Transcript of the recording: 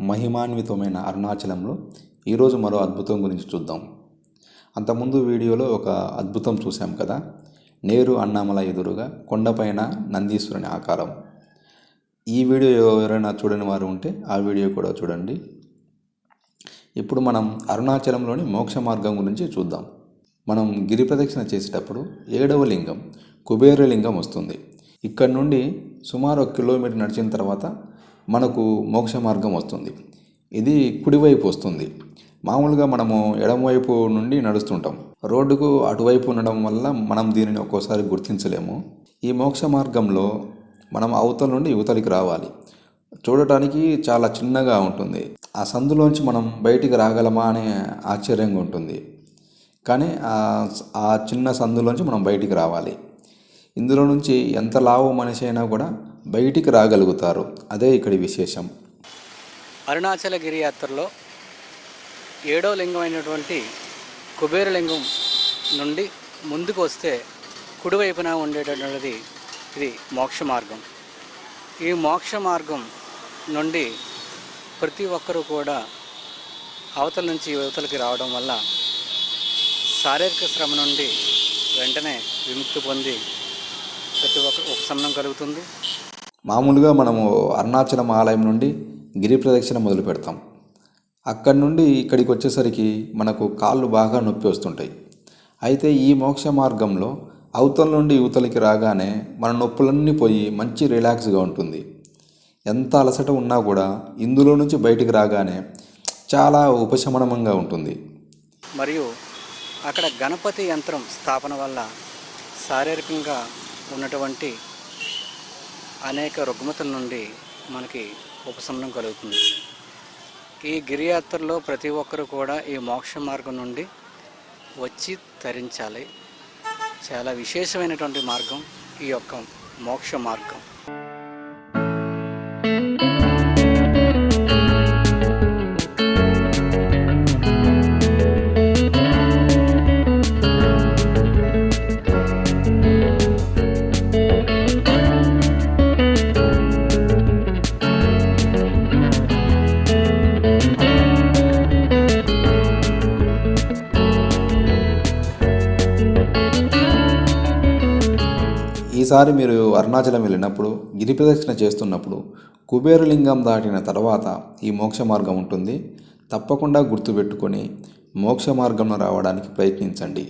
మహిమాన్వితమైన అరుణాచలంలో ఈరోజు మరో అద్భుతం గురించి చూద్దాం. అంతకుముందు వీడియోలో ఒక అద్భుతం చూసాం కదా? నేరు అన్నామల ఎదురుగా కొండపైన నందీశ్వరుని ఆకారం. ఈ వీడియో ఎవరైనా చూడని వారు ఉంటే ఆ వీడియో కూడా చూడండి. ఇప్పుడు మనం అరుణాచలంలోని మోక్ష మార్గం గురించి చూద్దాం. మనం గిరి ప్రదక్షిణ చేసేటప్పుడు ఏడవ లింగం కుబేర లింగం వస్తుంది. ఇక్కడ నుండి సుమారు ఒక కిలోమీటర్ నడిచిన తర్వాత మనకు మోక్ష మార్గం వస్తుంది. ఇది కుడివైపు వస్తుంది. మామూలుగా మనము ఎడమవైపు నుండి నడుస్తుంటాం. రోడ్డుకు అటువైపు ఉండడం వల్ల మనం దీనిని ఒక్కోసారి గుర్తించలేము. ఈ మోక్ష మార్గంలో మనం అవతల నుండి యువతలికి రావాలి. చూడటానికి చాలా చిన్నగా ఉంటుంది. ఆ సందులోంచి మనం బయటికి రాగలమా అనే ఆశ్చర్యంగా ఉంటుంది. కానీ ఆ- ఆ చిన్న సందులోంచి మనం బయటికి రావాలి. ఇందులో నుంచి ఎంత లావు మనిషి అయినా కూడా బయటికి రాగలుగుతారు. అదే ఇక్కడి విశేషం. అరుణాచలగిరి యాత్రలో ఏడో లింగం అయినటువంటి కుబేర లింగం నుండి ముందుకు వస్తే కుడివైపున ఉండేటటువంటిది ఇది మోక్ష మార్గం. ఈ మోక్ష మార్గం నుండి ప్రతి ఒక్కరూ కూడా అవతల నుంచి యువతలకి రావడం వల్ల శారీరక శ్రమ నుండి వెంటనే విముక్తి పొంది ప్రతి ఒక్క ఉపశమనం కలుగుతుంది. మామూలుగా మనము అరుణాచలం ఆలయం నుండి గిరి ప్రదక్షిణ మొదలు పెడతాం. అక్కడి నుండి ఇక్కడికి వచ్చేసరికి మనకు కాళ్ళు బాగా నొప్పి వస్తుంటాయి. అయితే ఈ మోక్ష మార్గంలో అవతల నుండి యువతలకి రాగానే మన నొప్పులన్నీ పోయి మంచి రిలాక్స్గా ఉంటుంది. ఎంత అలసట ఉన్నా కూడా ఇందులో నుంచి బయటికి రాగానే చాలా ఉపశమనంగా ఉంటుంది. మరియు అక్కడ గణపతి యంత్రం స్థాపన వల్ల శారీరకంగా ఉన్నటువంటి అనేక రుగ్మతల నుండి మనకి ఉపశమనం కలుగుతుంది. ఈ గిరియాత్రలో ప్రతి ఒక్కరు కూడా ఈ మోక్ష మార్గం నుండి వచ్చి తరించాలి. చాలా విశేషమైనటువంటి మార్గం ఈ యొక్క మోక్ష మార్గం. ఈసారి మీరు అరుణాచలం వెళ్ళినప్పుడు గిరి ప్రదక్షిణ చేస్తున్నప్పుడు కుబేరలింగం దాటిన తర్వాత ఈ మోక్ష మార్గం ఉంటుంది. తప్పకుండా గుర్తుపెట్టుకొని మోక్ష మార్గంలో రావడానికి ప్రయత్నించండి.